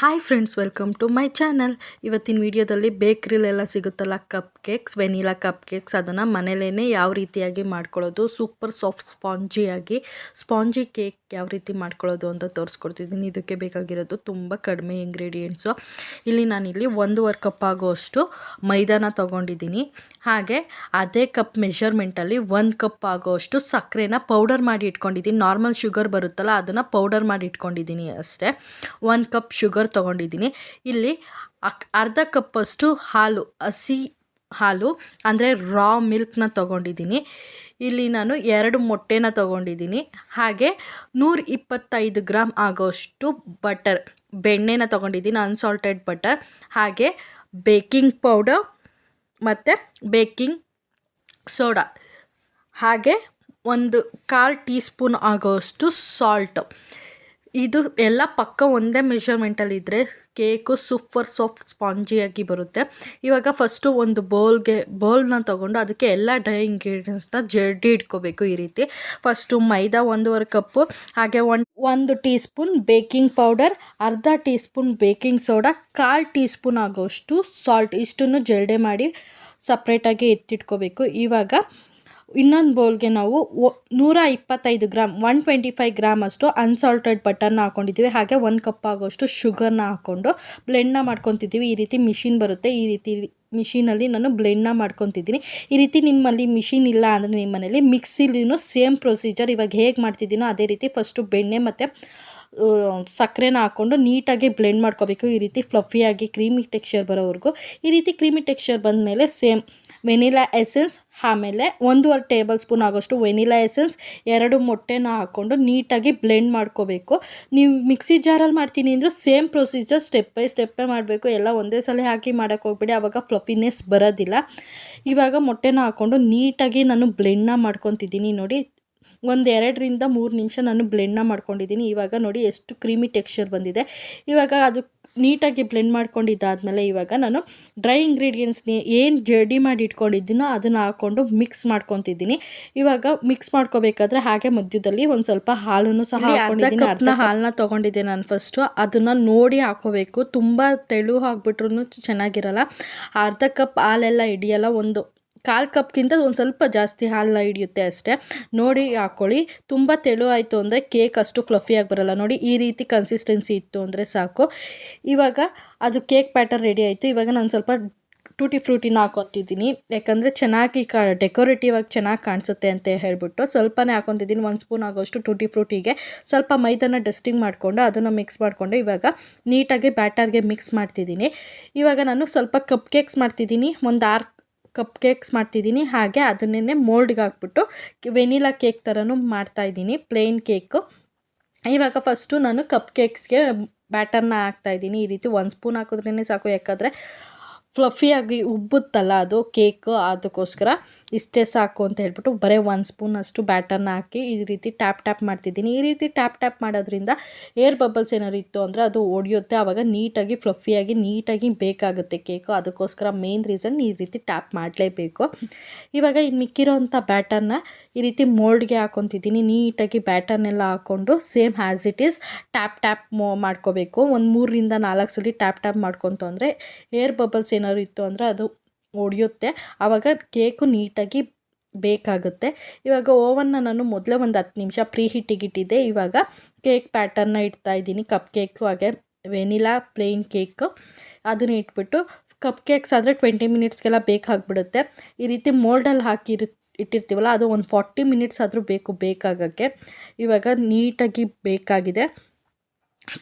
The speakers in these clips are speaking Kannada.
Hi friends welcome to my channel ಇವತ್ತಿನ ವಿಡಿಯೋದಲ್ಲಿ ಬೇಕ್ರಿಲೆಲ್ಲ ಸಿಗುತ್ತಲ್ಲ cupcakes vanilla cupcakes ಅದನ್ನು ಮನೇಲೇ ಯಾವ ರೀತಿಯಾಗಿ ಮಾಡ್ಕೊಳ್ಳೋದು? ಸೂಪರ್ ಸಾಫ್ಟ್ ಸ್ಪಾಂಜಿಯಾಗಿ ಸ್ಪಾಂಜಿ ಕೇಕ್ ಯಾವ ರೀತಿ ಮಾಡ್ಕೊಳ್ಳೋದು ಅಂತ ತೋರಿಸ್ಕೊಡ್ತಿದ್ದೀನಿ. ಇದಕ್ಕೆ ಬೇಕಾಗಿರೋದು ತುಂಬ ಕಡಿಮೆ ಇಂಗ್ರೀಡಿಯೆಂಟ್ಸು ಇಲ್ಲಿ ನಾನಿಲ್ಲಿ ಒಂದೂವರೆ ಕಪ್ ಆಗೋಷ್ಟು ಮೈದಾನ ತೊಗೊಂಡಿದ್ದೀನಿ. ಹಾಗೆ ಅದೇ ಕಪ್ ಮೆಷರ್ಮೆಂಟಲ್ಲಿ ಒಂದು ಕಪ್ ಆಗೋಷ್ಟು ಸಕ್ಕರೆನ ಪೌಡರ್ ಮಾಡಿ ಇಟ್ಕೊಂಡಿದ್ದೀನಿ. ನಾರ್ಮಲ್ ಶುಗರ್ ಬರುತ್ತಲ್ಲ ಅದನ್ನು ಪೌಡರ್ ಮಾಡಿ ಇಟ್ಕೊಂಡಿದ್ದೀನಿ ಅಷ್ಟೇ. ಒಂದು ಕಪ್ ಶುಗರ್ ತೊಗೊಂಡಿದ್ದೀನಿ. ಇಲ್ಲಿ ಅಕ್ ಅರ್ಧ ಕಪ್ಪಷ್ಟು ಹಾಲು, ಹಸಿ ಹಾಲು, ಅಂದರೆ ರಾ ಮಿಲ್ಕ್ನ ತೊಗೊಂಡಿದ್ದೀನಿ. ಇಲ್ಲಿ ನಾನು ಎರಡು ಮೊಟ್ಟೆನ ತೊಗೊಂಡಿದ್ದೀನಿ. ಹಾಗೆ ನೂರ ಇಪ್ಪತ್ತೈದು ಗ್ರಾಮ್ ಆಗೋಷ್ಟು ಬಟರ್, ಬೆಣ್ಣೆನ ತೊಗೊಂಡಿದ್ದೀನಿ ಅನ್ಸಾಲ್ಟೆಡ್ ಬಟರ್ ಹಾಗೆ ಬೇಕಿಂಗ್ ಪೌಡರ್ ಮತ್ತು ಬೇಕಿಂಗ್ ಸೋಡಾ. ಹಾಗೆ ಒಂದು ಕಾಲು ಟೀ ಸ್ಪೂನ್ ಆಗೋಷ್ಟು ಸಾಲ್ಟು. ಇದು ಎಲ್ಲ ಪಕ್ಕ ಒಂದೇ ಮೆಷರ್ಮೆಂಟಲ್ಲಿದ್ದರೆ ಕೇಕು ಸೂಪರ್ ಸಾಫ್ಟ್ ಸ್ಪಾಂಜಿಯಾಗಿ ಬರುತ್ತೆ. ಇವಾಗ ಫಸ್ಟು ಒಂದು ಬೌಲ್ಗೆ ಬೌಲ್ನ ತೊಗೊಂಡು ಅದಕ್ಕೆ ಎಲ್ಲ ಡ್ರೈ ಇಂಗ್ರೀಡಿಯೆಂಟ್ಸ್ನ ಜಡ್ಡಿ ಇಟ್ಕೋಬೇಕು ಈ ರೀತಿ. ಫಸ್ಟು ಮೈದಾ ಒಂದೂವರೆ ಕಪ್ಪು ಹಾಗೆ ಒನ್, ಒಂದು ಟೀ ಸ್ಪೂನ್ ಬೇಕಿಂಗ್ ಪೌಡರ್ ಅರ್ಧ ಟೀ ಸ್ಪೂನ್ ಬೇಕಿಂಗ್ ಸೋಡಾ ಕಾಲು ಟೀ ಸ್ಪೂನ್ ಆಗೋಷ್ಟು ಸಾಲ್ಟ್ ಇಷ್ಟನ್ನು ಜಲ್ಡೆ ಮಾಡಿ ಸಪ್ರೇಟಾಗಿ ಎತ್ತಿಟ್ಕೋಬೇಕು. ಇವಾಗ ಇನ್ನೊಂದು ಬೌಲ್ಗೆ ನಾವು ನೂರ ಇಪ್ಪತ್ತೈದು gram one twenty five gram ಅಷ್ಟು ಅನ್ಸಾಲ್ಟೆಡ್ ಬಟರ್ನ ಹಾಕೊಂಡಿದ್ದೀವಿ ಹಾಗೆ ಒಂದು ಕಪ್ ಆಗೋಷ್ಟು ಶುಗರ್ನ ಹಾಕ್ಕೊಂಡು ಬ್ಲೆಂಡ್ನ ಮಾಡ್ಕೊತಿದ್ದೀವಿ ಈ ರೀತಿ ಮಿಷಿನ್ ಬರುತ್ತೆ. ಈ ರೀತಿ ಮಿಷಿನಲ್ಲಿ ನಾನು ಬ್ಲೆಂಡ್ನ ಮಾಡ್ಕೊತಿದ್ದೀನಿ ಈ ರೀತಿ ನಿಮ್ಮಲ್ಲಿ ಮಿಷಿನ್ ಇಲ್ಲ ಅಂದರೆ ನಿಮ್ಮ ಮನೇಲಿ ಮಿಕ್ಸಿಲಿನೂ ಸೇಮ್ ಪ್ರೊಸೀಜರ್ ಇವಾಗ ಹೇಗೆ ಮಾಡ್ತಿದ್ದೀನೋ ಅದೇ ರೀತಿ ಫಸ್ಟು ಬೆಣ್ಣೆ ಮತ್ತು ಸಕ್ಕರೆನ ಹಾಕ್ಕೊಂಡು ನೀಟಾಗಿ ಬ್ಲೆಂಡ್ ಮಾಡ್ಕೋಬೇಕು. ಈ ರೀತಿ ಫ್ಲಫಿಯಾಗಿ ಕ್ರೀಮಿ ಟೆಕ್ಸ್ಚರ್ ಬರೋವರೆಗೂ. ಈ ರೀತಿ ಕ್ರೀಮಿ ಟೆಕ್ಸ್ಚರ್ ಬಂದಮೇಲೆ ಸೇಮ್ ವೆನಿಲಾ ಎಸೆನ್ಸ್ ಆಮೇಲೆ ಒಂದೂವರೆ ಟೇಬಲ್ ಸ್ಪೂನ್ ಆಗೋಷ್ಟು ವೆನಿಲಾ ಎಸೆನ್ಸ್ ಎರಡು ಮೊಟ್ಟೆನ ಹಾಕ್ಕೊಂಡು ನೀಟಾಗಿ ಬ್ಲೆಂಡ್ ಮಾಡ್ಕೋಬೇಕು. ನೀವು ಮಿಕ್ಸಿ ಜಾರಲ್ಲಿ ಮಾಡ್ತೀನಿ ಅಂದರೆ ಸೇಮ್ ಪ್ರೊಸೀಜರ್ ಸ್ಟೆಪ್ ಬೈ ಸ್ಟೆಪ್ಪೇ ಮಾಡಬೇಕು. ಎಲ್ಲ ಒಂದೇ ಸಲ ಹಾಕಿ ಮಾಡೋಕ್ಕೆ ಹೋಗ್ಬೇಡಿ. ಆವಾಗ ಫ್ಲಫಿನೆಸ್ ಬರೋದಿಲ್ಲ. ಇವಾಗ ಮೊಟ್ಟೆನ ಹಾಕ್ಕೊಂಡು ನೀಟಾಗಿ ನಾನು ಬ್ಲೆಂಡ್ನ ಮಾಡ್ಕೊತಿದ್ದೀನಿ ನೋಡಿ. ಒಂದು ಎರಡರಿಂದ ಮೂರು ನಿಮಿಷ ನಾನು ಬ್ಲೆಂಡ್ನ ಮಾಡ್ಕೊಂಡಿದ್ದೀನಿ. ಇವಾಗ ನೋಡಿ ಎಷ್ಟು ಕ್ರೀಮಿ ಟೆಕ್ಸ್ಚರ್ ಬಂದಿದೆ. ಇವಾಗ ಅದು ನೀಟಾಗಿ ಬ್ಲೆಂಡ್ ಮಾಡ್ಕೊಂಡಿದ್ದಾದ್ಮೇಲೆ ಇವಾಗ ನಾನು ಡ್ರೈ ಇಂಗ್ರೀಡಿಯೆಂಟ್ಸ್ನ ಏನು ಜಡಿ ಮಾಡಿ ಇಟ್ಕೊಂಡಿದ್ದೀನೋ ಅದನ್ನು ಹಾಕ್ಕೊಂಡು ಮಿಕ್ಸ್ ಮಾಡ್ಕೊತಿದ್ದೀನಿ. ಇವಾಗ ಮಿಕ್ಸ್ ಮಾಡ್ಕೋಬೇಕಾದ್ರೆ ಹಾಗೆ ಮಧ್ಯದಲ್ಲಿ ಒಂದು ಸ್ವಲ್ಪ ಹಾಲನ್ನು ಸಹ ಹಾಕೊಂಡಿದ್ದೀನಿ. ಅರ್ಧ ಹಾಲನ್ನ ತೊಗೊಂಡಿದ್ದೆ ನಾನು ಫಸ್ಟು ಅದನ್ನು ನೋಡಿ ಹಾಕೋಬೇಕು. ತುಂಬ ತೆಳು ಹಾಕ್ಬಿಟ್ರು ಚೆನ್ನಾಗಿರಲ್ಲ. ಅರ್ಧ ಕಪ್ ಹಾಲೆಲ್ಲ ಹಿಡಿಯಲ್ಲ ಒಂದು ಕಾಲು ಕಪ್ಗಿಂತ ಒಂದು ಸ್ವಲ್ಪ ಜಾಸ್ತಿ ಹಾಲನ್ನ ಹಿಡಿಯುತ್ತೆ ಅಷ್ಟೇ. ನೋಡಿ ಹಾಕ್ಕೊಳ್ಳಿ ತುಂಬ ತೆಳು ಆಯಿತು ಅಂದರೆ ಕೇಕ್ ಅಷ್ಟು ಫ್ಲಫಿಯಾಗಿ ಬರೋಲ್ಲ. ನೋಡಿ ಈ ರೀತಿ ಕನ್ಸಿಸ್ಟೆನ್ಸಿ ಇತ್ತು ಅಂದರೆ ಸಾಕು. ಇವಾಗ ಅದು ಕೇಕ್ ಪ್ಯಾಟರ್ ರೆಡಿ ಆಯಿತು. ಇವಾಗ ನಾನು ಸ್ವಲ್ಪ ಟೂಟಿ ಫ್ರೂಟಿನ ಹಾಕೊತಿದ್ದೀನಿ. ಯಾಕಂದರೆ ಚೆನ್ನಾಗಿ ಕಾ ಡೆಕೋರೇಟಿವ್ ಆಗಿ ಚೆನ್ನಾಗಿ ಕಾಣಿಸುತ್ತೆ ಅಂತ ಹೇಳ್ಬಿಟ್ಟು ಸ್ವಲ್ಪನೇ ಹಾಕೊತಿದ್ದೀನಿ ಒಂದು ಸ್ಪೂನ್ ಆಗೋಷ್ಟು ಟೂಟಿ ಫ್ರೂಟಿಗೆ. ಸ್ವಲ್ಪ ಮೈದಾನ ಡಸ್ಟಿಂಗ್ ಮಾಡಿಕೊಂಡು ಅದನ್ನು ಮಿಕ್ಸ್ ಮಾಡಿಕೊಂಡು ಇವಾಗ ನೀಟಾಗಿ ಬ್ಯಾಟರ್ಗೆ ಮಿಕ್ಸ್ ಮಾಡ್ತಿದ್ದೀನಿ. ಇವಾಗ ನಾನು ಸ್ವಲ್ಪ ಕಪ್ ಕೇಕ್ಸ್ ಮಾಡ್ತಿದ್ದೀನಿ. ಒಂದು ಆರು ಕಪ್ ಕೇಕ್ಸ್ ಮಾಡ್ತಿದ್ದೀನಿ. ಹಾಗೆ ಅದನ್ನೇ ಮೋಲ್ಡ್ಗೆ ಹಾಕ್ಬಿಟ್ಟು ವೆನಿಲಾ ಕೇಕ್ ಥರನೂ ಮಾಡ್ತಾಯಿದ್ದೀನಿ ಪ್ಲೇನ್ ಕೇಕು. ಇವಾಗ ಫಸ್ಟು ನಾನು ಕಪ್ ಕೇಕ್ಸ್ಗೆ ಬ್ಯಾಟರ್ನ ಹಾಕ್ತಾಯಿದ್ದೀನಿ ಈ ರೀತಿ ಒಂದು ಸ್ಪೂನ್ ಹಾಕಿದ್ರೇ ಸಾಕು, ಯಾಕಂದರೆ ಫ್ಲಫಿಯಾಗಿ ಉಬ್ಬುತ್ತಲ್ಲ ಅದು ಕೇಕ್ ಅದಕ್ಕೋಸ್ಕರ ಇಷ್ಟೇ ಸಾಕು ಅಂತ ಹೇಳ್ಬಿಟ್ಟು ಬರೀ ಒಂದು ಸ್ಪೂನ್ ಅಷ್ಟು ಬ್ಯಾಟರ್ನ ಹಾಕಿ ಈ ರೀತಿ ಟ್ಯಾಪ್ ಟ್ಯಾಪ್ ಮಾಡ್ತಿದ್ದೀನಿ. ಈ ರೀತಿ ಟ್ಯಾಪ್ ಟ್ಯಾಪ್ ಮಾಡೋದ್ರಿಂದ ಏರ್ ಬಬಲ್ಸ್ ಏನಾದ್ರು ಇತ್ತು ಅಂದರೆ ಅದು ಒಡೆಯುತ್ತೆ. ಆವಾಗ ನೀಟಾಗಿ ಫ್ಲಫಿಯಾಗಿ ನೀಟಾಗಿ ಬೇಕಾಗುತ್ತೆ ಕೇಕು. ಅದಕ್ಕೋಸ್ಕರ ಮೇನ್ ರೀಸನ್ ಈ ರೀತಿ ಟ್ಯಾಪ್ ಮಾಡಲೇಬೇಕು. ಇವಾಗ ಇನ್ನು ಮಿಕ್ಕಿರೋಂಥ ಬ್ಯಾಟರ್ನ ಈ ರೀತಿ ಮೋಲ್ಡ್ಗೆ ಹಾಕೊತಿದ್ದೀನಿ. ನೀಟಾಗಿ ಬ್ಯಾಟರ್ನೆಲ್ಲ ಹಾಕ್ಕೊಂಡು same has it is tap tap ಮಾಡ್ಕೋಬೇಕು. ಒಂದು ಮೂರರಿಂದ ನಾಲ್ಕು ಸಲ ಟ್ಯಾಪ್ ಟ್ಯಾಪ್ ಮಾಡ್ಕೊತು ಅಂದರೆ ಏರ್ ಬಬಲ್ಸ್ ಏನಾದ್ರು ಇತ್ತು ಅಂದರೆ ಅದು ಒಡೆಯುತ್ತೆ. ಆವಾಗ ಕೇಕು ನೀಟಾಗಿ ಬೇಕಾಗುತ್ತೆ. ಇವಾಗ ಓವನ್ನ ನಾನು ಮೊದಲೇ ಒಂದು ಹತ್ತು ನಿಮಿಷ ಪ್ರೀ ಹಿಟ್ಟಿಗೆ ಇಟ್ಟಿದ್ದೆ. ಇವಾಗ ಕೇಕ್ ಪ್ಯಾಟರ್ನ ಇಡ್ತಾ ಇದ್ದೀನಿ. ಕಪ್ ಕೇಕು, ಹಾಗೆ ವೆನಿಲಾ ಪ್ಲೇನ್ ಕೇಕು ಅದನ್ನ ಇಟ್ಬಿಟ್ಟು ಕಪ್ ಕೇಕ್ಸ್ ಆದರೆ ಟ್ವೆಂಟಿ ಮಿನಿಟ್ಸ್ಗೆಲ್ಲ ಬೇಕಾಗ್ಬಿಡುತ್ತೆ. ಈ ರೀತಿ ಮೋಲ್ಡಲ್ಲಿ ಹಾಕಿರು ಇಟ್ಟಿರ್ತೀವಲ್ಲ ಅದು ಒಂದು ಫಾರ್ಟಿ ಮಿನಿಟ್ಸ್ ಆದರೂ ಬೇಕು ಬೇಕಾಗೋಕ್ಕೆ. ಇವಾಗ ನೀಟಾಗಿ ಬೇಕಾಗಿದೆ.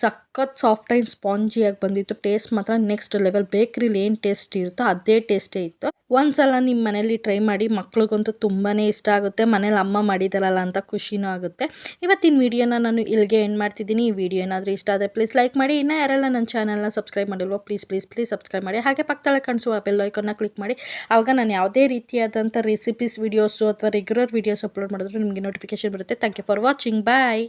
ಸಖತ್ ಸಾಫ್ಟ್ ಆ್ಯಂಡ್ ಸ್ಪಾಂಜಿಯಾಗಿ ಬಂದಿತ್ತು. ಟೇಸ್ಟ್ ಮಾತ್ರ ನೆಕ್ಸ್ಟ್ ಲೆವೆಲ್ ಬೇಕ್ರಿಲಿ ಏನು ಟೇಸ್ಟ್ ಇರುತ್ತೋ ಅದೇ ಟೇಸ್ಟೇ ಇತ್ತು. ಒಂದ್ಸಲ ನಿಮ್ಮ ಮನೇಲಿ ಟ್ರೈ ಮಾಡಿ ಮಕ್ಳಿಗಂತೂ ತುಂಬಾ ಇಷ್ಟ ಆಗುತ್ತೆ. ಮನೇಲಿ ಅಮ್ಮ ಮಾಡಿದಾರಲ್ಲ ಅಂತ ಖುಷಿನೂ ಆಗುತ್ತೆ. ಇವತ್ತಿನ ವೀಡಿಯೋನ ನಾನು ಇಲ್ಲಿಗೆ ಎಂಡ್ ಮಾಡ್ತಿದ್ದೀನಿ. ಈ ವಿಡಿಯೋ ಏನಾದರೂ ಇಷ್ಟ ಆದರೆ ಪ್ಲೀಸ್ ಲೈಕ್ ಮಾಡಿ. ಇನ್ನೂ ಯಾರೆಲ್ಲ ನನ್ನ ಚಾನಲ್ನ ಸಬ್ಸ್ಕ್ರೈಬ್ ಮಾಡಿಲ್ವೋ ಪ್ಲೀಸ್ ಪ್ಲೀಸ್ ಪ್ಲೀಸ್ ಸಬ್ಸ್ಕ್ರೈಬ್ ಮಾಡಿ. ಹಾಗೆ ಪಕ್ಕದಲ್ಲೇ ಕಾಣಿಸುವ ಬೆಲ್ ಐಕನ್ನ ಕ್ಲಿಕ್ ಮಾಡಿ. ಆವಾಗ ನಾನು ಯಾವುದೇ ರೀತಿಯಾದಂಥ ರೆಸಿಪೀಸ್ ವೀಡಿಯೋಸು ಅಥವಾ ರೆಗ್ಯುಲರ್ ವೀಡಿಯೋಸ್ ಅಪ್ಲೋಡ್ ಮಾಡಿದ್ರು ನಿಮಗೆ ನೋಟಿಫಿಕೇಶನ್ ಬರುತ್ತೆ. Thank you for watching bye